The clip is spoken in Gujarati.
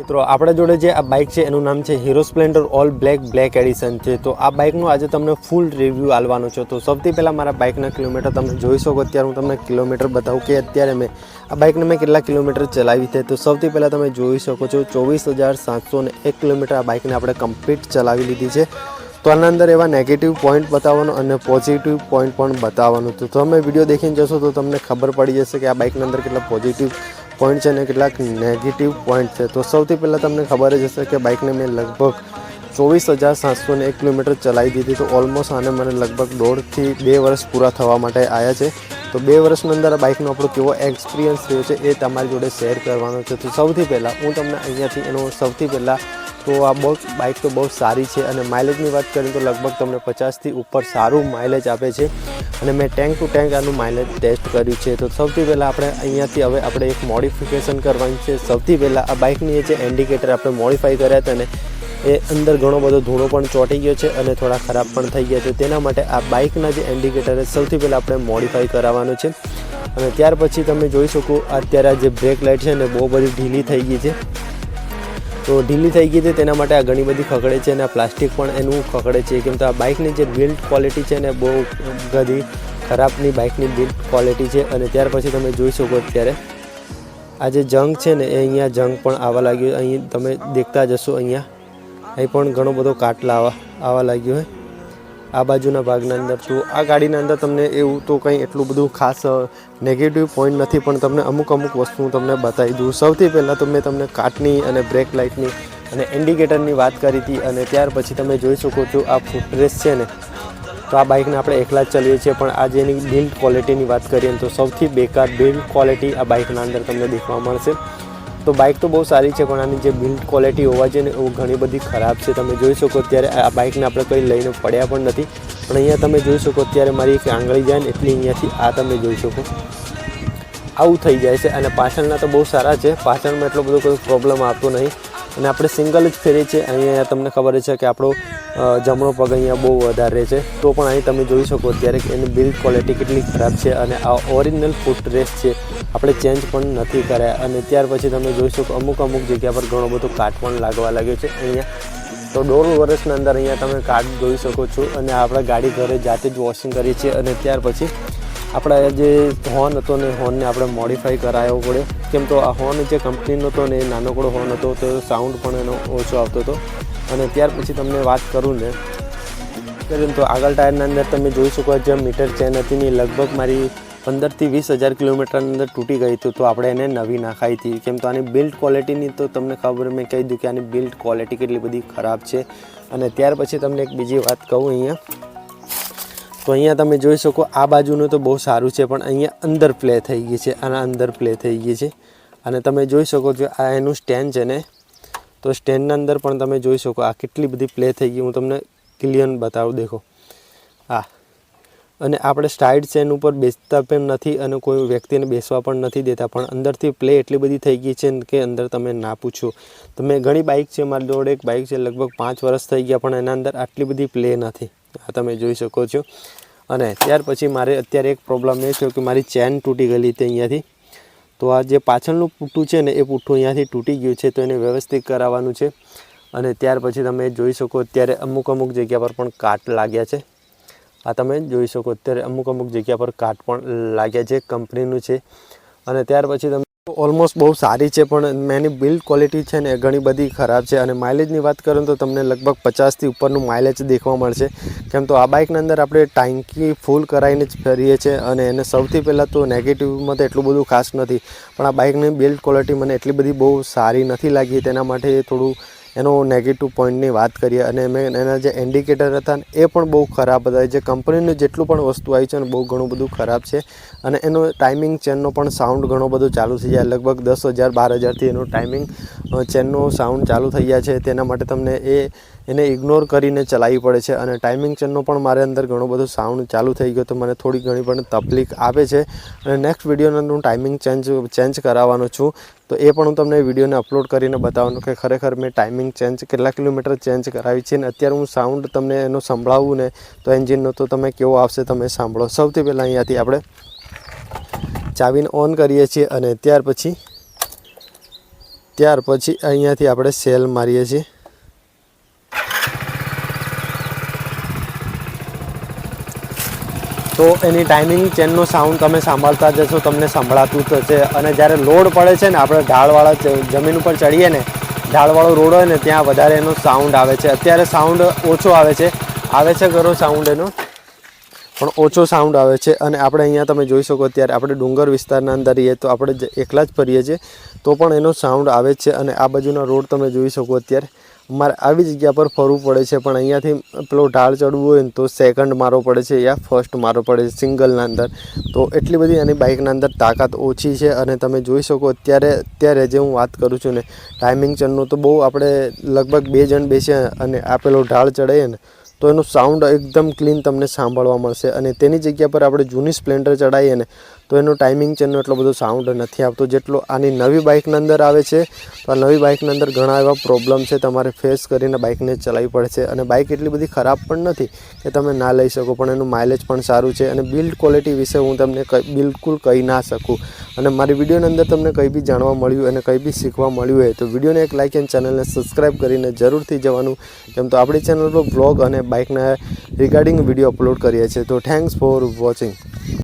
મિત્રો, આપણા જોડે જે આ બાઇક છે, એનું નામ છે Hero Splendor all black black edition છે. તો આ બાઇકનું આજે તમને ફૂલ રિવ્યૂ આલવાનો છે. તો સૌથી પહેલાં મારા બાઇકના કિલોમીટર તમે જોઈ શકો. અત્યારે હું તમને કિલોમીટર બતાવું કે અત્યારે મેં આ બાઇકને મેં કેટલા કિલોમીટર ચલાવી છે. તો સૌથી પહેલાં તમે જોઈ શકો છો ચોવીસ હજાર સાતસો એક કિલોમીટર આ બાઇકને આપણે કમ્પ્લીટ ચલાવી લીધી છે. તો આના અંદર એવા નેગેટિવ પોઈન્ટ બતાવવાનો અને પોઝિટિવ પોઈન્ટ પણ બતાવવાનું. તો તમે વીડિયો દેખીને જશો તો તમને ખબર પડી જશે કે આ બાઇકની અંદર કેટલા પોઝિટિવ પોઈન્ટ છે અને કેટલાક નેગેટિવ પોઈન્ટ છે. તો સૌથી પહેલાં તમને ખબર જ હશે કે બાઇકને મેં લગભગ ચોવીસ હજાર સાતસો ને એક કિલોમીટર ચલાવી દીધી. તો ઓલમોસ્ટ આને મને લગભગ દોઢથી બે વર્ષ પૂરા થવા માટે આવ્યા છે. તો બે વર્ષની અંદર આ બાઇકનો આપણો કેવો એક્સપિરિયન્સ થયો છે એ તમારી જોડે શેર કરવાનો છે. તો સૌથી પહેલાં હું તમને અહીંયાથી એનો સૌથી પહેલાં તો આ બહુ બાઇક તો બહુ સારી છે અને માઇલેજની વાત કરીએ તો લગભગ તમને પચાસથી ઉપર સારું માઇલેજ આપે છે. અને મેં ટેન્ક ટુ ટેન્ક આનું માઇલેજ ટેસ્ટ કર્યું છે. તો સૌથી પહેલાં આપણે અહીંયાથી હવે આપણે એક મોડિફિકેશન કરવાની છે. સૌથી પહેલાં આ બાઇકની જે ઇન્ડિકેટર આપણે મોડિફાઈ કર્યા હતા ને, એ અંદર ઘણો બધો ધૂળો પણ ચોંટી ગયો છે અને થોડા ખરાબ પણ થઈ ગયા છે. તેના માટે આ બાઇકના જે ઇન્ડિકેટર સૌથી પહેલાં આપણે મોડિફાઈ કરાવવાનું છે. અને ત્યાર પછી તમે જોઈ શકો, અત્યારે આ જે બ્રેક લાઇટ છે ને, બહુ બધી ઢીલી થઈ ગઈ છે. તો ઢીલી થઈ ગઈ હતી તેના માટે આ ઘણી બધી ખકડે છે અને આ પ્લાસ્ટિક પણ એનું ખકડે છે. કેમ તો આ બાઇકની જે બિલ્ડ ક્વોલિટી છે ને, બહુ બધી ખરાબની બાઇકની બિલ્ડ ક્વોલિટી છે અને ત્યાર પછી તમે જોઈ શકો અત્યારે, આ જે જંગ છે ને, એ અહીંયા જંગ પણ આવવા લાગ્યો. અહીં તમે દેખતા જશો અહીંયા. અહીં પણ ઘણો બધો કાટલા આવા આવવા લાગ્યો હોય. આ બાજુના ભાગના અંદર છું આ ગાડીના અંદર તમને એવું તો કંઈ એટલું બધું ખાસ નેગેટિવ પોઈન્ટ નથી, પણ તમને અમુક અમુક વસ્તુ તમને બતાવી દઉં. સૌથી પહેલાં તો મેં તમને કાટની અને બ્રેક લાઇટની અને ઇન્ડિકેટરની વાત કરી હતી અને ત્યાર પછી તમે જોઈ શકો છો આ ફૂટરેસ છે ને. તો આ બાઇકને આપણે એકલા જ ચલાવીએ છીએ, પણ આજે એની બિલ્ડ ક્વોલિટીની વાત કરીએ તો સૌથી બેકાર બિલ્ડ ક્વોલિટી આ બાઇકના અંદર તમને દેખવા મળશે. તો બાઇક તો બહુ સારી છે, પણ આની જે બિલ્ડ ક્વોલિટી હોવા જોઈએ ને, એવું ઘણી બધી ખરાબ છે. તમે જોઈ શકો અત્યારે આ બાઇકને આપણે કંઈ લઈને પડ્યા પણ નથી. પણ અહીંયા તમે જોઈ શકો અત્યારે મારી એક આંગળી જાય ને, એટલી અહીંયાથી આ તમે જોઈ શકો. આવું થઈ જાય છે, અને પાછળના તો બહુ સારા છે. પાછળમાં એટલો બધો કોઈ પ્રોબ્લેમ આવતો નહીં. અને આપણે સિંગલ જ ફેરીએ છીએ. અહીંયા તમને ખબર છે કે આપણો જમણો પગ અહીંયા બહુ વધારે છે. તો પણ અહીં તમે જોઈ શકો અત્યારે એની બિલ્ડ ક્વોલિટી કેટલી ખરાબ છે અને આ ઓરિજિનલ ફૂટ રેસ છે. આપણે ચેન્જ પણ નથી કર્યા. અને ત્યાર પછી તમે જોઈ શકો અમુક અમુક જગ્યા પર ઘણો બધો કાટ પણ લાગવા લાગ્યો છે અહીંયા. તો દોઢ વર્ષના અંદર અહીંયા તમે કાર્ડ જોઈ શકો છો અને આપણે ગાડી ઘરે જાતે જ વોશિંગ કરીએ છીએ. અને ત્યાર પછી આપણા જે હોર્ન હતો ને હોર્નને આપણે મોડિફાઈ કરાવવો પડે કેમ તો આ હોર્ન જે કંપનીનો હતો ને એ નાનકડો હોર્ન હતો તો સાઉન્ડ પણ એનો ઓછો આવતો હતો. અને ત્યાર પછી તમને વાત કરું ને પરંતુ આગળ ટાયરના અંદર તમે જોઈ શકો જે મીટર ચેન હતી ને લગભગ મારી પંદરથી વીસ હજાર કિલોમીટરની અંદર તૂટી ગઈ હતી, તો આપણે એને નવી નાખાઈ હતી. કેમ તો આની બિલ્ડ ક્વોલિટીની તો તમને ખબર મેં કહી દીધું કે આની બિલ્ડ ક્વોલિટી કેટલી બધી ખરાબ છે. અને ત્યાર પછી તમને એક બીજી વાત કહું અહીંયા. તો અહીંયા તમે જોઈ શકો આ બાજુનું તો બહુ સારું છે, પણ અહીંયા અંદર પ્લે થઈ ગઈ છે, આના અંદર પ્લે થઈ ગઈ છે. અને તમે જોઈ શકો છો આ એનું સ્ટેન્ડ છે ને. તો સ્ટેન્ડના અંદર પણ તમે જોઈ શકો આ કેટલી બધી પ્લે થઈ ગઈ. હું તમને ક્લિયર બતાવું, દેખો. આ. અને આપણે સ્ટાઇડ ચેન ઉપર બેસતા પણ નથી અને કોઈ વ્યક્તિને બેસવા પણ નથી દેતા, પણ અંદરથી પ્લે એટલી બધી થઈ ગઈ છે કે અંદર તમે ના પૂછો. તમે ઘણી બાઇક છે, મારી જોડે એક બાઇક છે, લગભગ પાંચ વર્ષ થઈ ગયા, પણ એના અંદર આટલી બધી પ્લે નથી. આ તમે જોઈ શકો છો. અને ત્યાર પછી મારે અત્યારે એક પ્રોબ્લેમ એ છે કે મારી ચેન તૂટી ગયેલી હતી અહીંયાથી. તો આ જે પાછળનું પૂઠું છે ને, એ પૂઠું અહીંયાથી તૂટી ગયું છે, તો એને વ્યવસ્થિત કરાવવાનું છે. અને ત્યાર પછી તમે જોઈ શકો અત્યારે અમુક અમુક જગ્યા પર પણ કાટ લાગ્યા છે. આ તમે જોઈ શકો અત્યારે અમુક અમુક જગ્યા પર કાટ પણ લાગ્યા છે, કંપનીનું છે. અને ત્યાર પછી તમે ઓલમોસ્ટ બહુ સારી છે, પણ એની બિલ્ડ ક્વોલિટી છે ને ઘણી બધી ખરાબ છે. અને માઇલેજની વાત કરું તો તમને લગભગ પચાસથી ઉપરનું માઇલેજ દેખવા મળશે. કેમ તો આ બાઈકની અંદર આપણે ટાંકી ફૂલ કરાવીને જ ફરીએ છીએ અને એને સૌથી પહેલાં તો નેગેટિવમાં તો એટલું બધું ખાસ નથી. પણ આ બાઇકની બિલ્ડ ક્વોલિટી મને એટલી બધી બહુ સારી નથી લાગી, તેના માટે થોડું એનો નેગેટિવ પોઈન્ટની વાત કરીએ અને મેં એના જે ઇન્ડિકેટર હતા એ પણ બહુ ખરાબ હતા. જે કંપનીનું જેટલું પણ વસ્તુ આવી છે ને, બહુ ઘણું બધું ખરાબ છે. અને એનો ટાઈમિંગ ચેનનો પણ સાઉન્ડ ઘણો બધો ચાલુ થઈ જાય. લગભગ દસ હજાર, બાર હજારથી એનો ટાઈમિંગ ચેનનો સાઉન્ડ ચાલુ થઈ જાય છે. તેના માટે તમને એ એને ઇગ્નોર કરીને ચલાવવી પડે છે અને ટાઈમિંગ ચેનનો પણ મારે અંદર ઘણો બધો સાઉન્ડ ચાલુ થઈ ગયો તો મને થોડી ઘણી પણ તકલીફ આપે છે. અને નેક્સ્ટ વિડીયોની હું ટાઈમિંગ ચેન્જ ચેન્જ કરાવવાનો છું. તો એ પણ હું તમને વિડીયોને અપલોડ કરીને બતાવવાનું કે ખરેખર મેં ટાઈમિંગ ચેન્જ કેટલા કિલોમીટર ચેન્જ કરાવી છે અને અત્યારે હું સાઉન્ડ તમને એનો સંભળાવું ને તો એન્જિનનો તો તમે કેવો આવશે તમે સાંભળો. સૌથી પહેલાં અહીંયાથી આપણે ચાવીને ઓન કરીએ છીએ અને ત્યાર પછી ત્યાર પછી અહીંયાથી આપણે સેલ મારીએ છીએ. તો એની ટાઈમિંગ ચેનનો સાઉન્ડ તમે સાંભળતા જશો, તમને સંભળાતું થશે અને જ્યારે લોડ પડે છે ને, આપણે ઢાળવાળા જમીન ઉપર ચડીએ ને, ઢાળવાળો રોડ હોય ને, ત્યાં વધારે એનો સાઉન્ડ આવે છે. અત્યારે સાઉન્ડ ઓછો આવે છે. આવે છે ખરો સાઉન્ડ એનો? પણ ઓછો સાઉન્ડ આવે છે. અને આપણે અહીંયા તમે જોઈ શકો અત્યારે, આપણે ડુંગર વિસ્તારના અંદર રહીએ તો આપણે એકલા જ ફરીએ છીએ, તો પણ એનો સાઉન્ડ આવે જ છે. અને આ બાજુના રોડ તમે જોઈ શકો અત્યારે. અમારે આવી જગ્યા પર ફરવું પડે છે, પણ અહીંયાથી પેલો ઢાળ ચડવું હોય ને તો સેકન્ડ મારો પડે છે યા ફર્સ્ટ મારો પડે છે સિંગલના અંદર. તો એટલી બધી એની બાઇકના અંદર તાકાત ઓછી છે અને તમે જોઈ શકો અત્યારે અત્યારે જે હું વાત કરું છું ને ટાઈમિંગ ચડનું તો બહુ આપણે લગભગ બે જણ બેસીએ અને આ પેલો ઢાળ ચડાઈએ ને, તો એનો સાઉન્ડ એકદમ ક્લીન તમને સાંભળવા મળશે. અને તેની જગ્યા પર આપણે જૂની સ્પ્લેન્ડર ચડાવીએ ને તો એનો ટાઈમિંગ ચેનનો એટલો બધો સાઉન્ડ નથી આવતો. જેટલો આની નવી બાઇકના અંદર આવે છે, તો આ નવી બાઇકની અંદર ઘણા એવા પ્રોબ્લેમ છે તમારે ફેસ કરીને બાઇકને ચલાવવી પડશે. અને બાઇક એટલી બધી ખરાબ પણ નથી કે તમે ના લઈ શકો, પણ એનું માઇલેજ પણ સારું છે. અને બિલ્ડ ક્વોલિટી વિશે હું તમને બિલકુલ કહી ના શકું. અને મારી વિડીયોની અંદર તમને કંઈ બી જાણવા મળ્યું અને કંઈ બી શીખવા મળ્યું હોય, તો વિડીયોને એક લાઇક એન્ડ ચેનલને સબસ્ક્રાઈબ કરીને જરૂરથી જવાનું. કેમ તો આપણી ચેનલ પર બ્લોગ અને બાઇકના રિગાર્ડિંગ વીડિયો અપલોડ કરીએ છીએ. તો થેન્ક્સ ફોર વોચિંગ